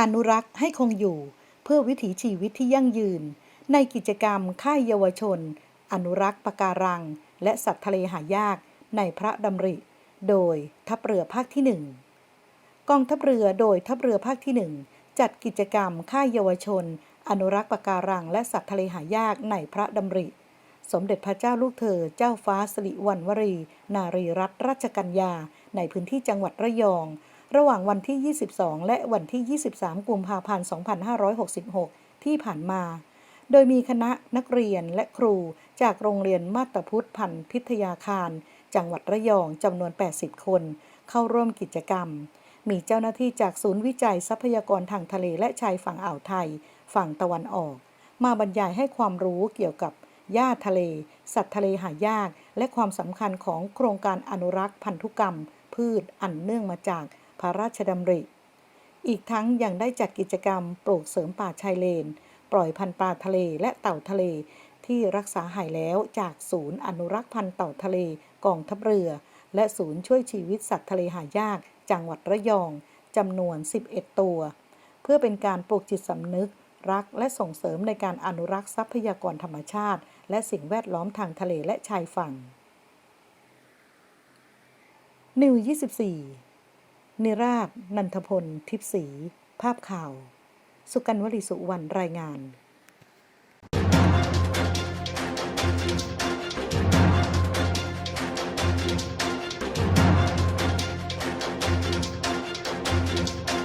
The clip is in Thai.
อนุรักษ์ให้คงอยู่ เพื่อวิถีชีวิตที่ยั่งยืน ในกิจกรรมค่ายเยาวชน อนุรักษ์ปะการัง และสัตว์ทะเลหายากในพระดำริ โดยทัพเรือภาคที่หนึ่งกองทัพเรือโดยทัพเรือภาคที่หนึ่งจัดกิจกรรมค่ายเยาวชน อนุรักษ์ปะการัง และสัตว์ทะเลหายากในพระดำริ สมเด็จพระเจ้าลูกเธอเจ้าฟ้าสิริวัณวรี นารีรัตนราชกัญญา ในพื้นที่จังหวัดระยอง ระหว่างวันที่ 22 และวันที่ 23 กุมภาพันธ์ 2566 ที่ผ่านมา โดยมีคณะนักเรียนและครูจากโรงเรียนมาตพุทธพันธ์พิทยาคาร จังหวัดระยองจำนวน 80 คน เข้าร่วมกิจกรรม มีเจ้าหน้าที่จากศูนย์วิจัยทรัพยากรทางทะเลและชายฝั่งอ่าวไทย ฝั่งตะวันออก มาบรรยายให้ความรู้เกี่ยวกับหญ้าทะเล สัตว์ทะเลหายาก และความสำคัญของโครงการอนุรักษ์พันธุกรรม พืชอันเนื่องมาจาก พระราชดำริ อีกทั้งยังได้จัดกิจกรรมปลูกเสริมป่าชายเลน ปล่อยพันธุ์ปลาทะเลและเต่าทะเลที่รักษาหายแล้วจากศูนย์อนุรักษ์พันธุ์เต่าทะเลกองทัพเรือ และศูนย์ช่วยชีวิตสัตว์ทะเลหายาก จังหวัดระยองจำนวน 11 ตัว เพื่อเป็นการปลูกจิตสำนึก รักและส่งเสริมในการอนุรักษ์ทรัพยากรธรรมชาติ และสิ่งแวดล้อมทางทะเลและชายฝั่งนิว24 นิราชนันทพล ทิพสี ภาพข่าว สุกันวลีสุวรรณรายงาน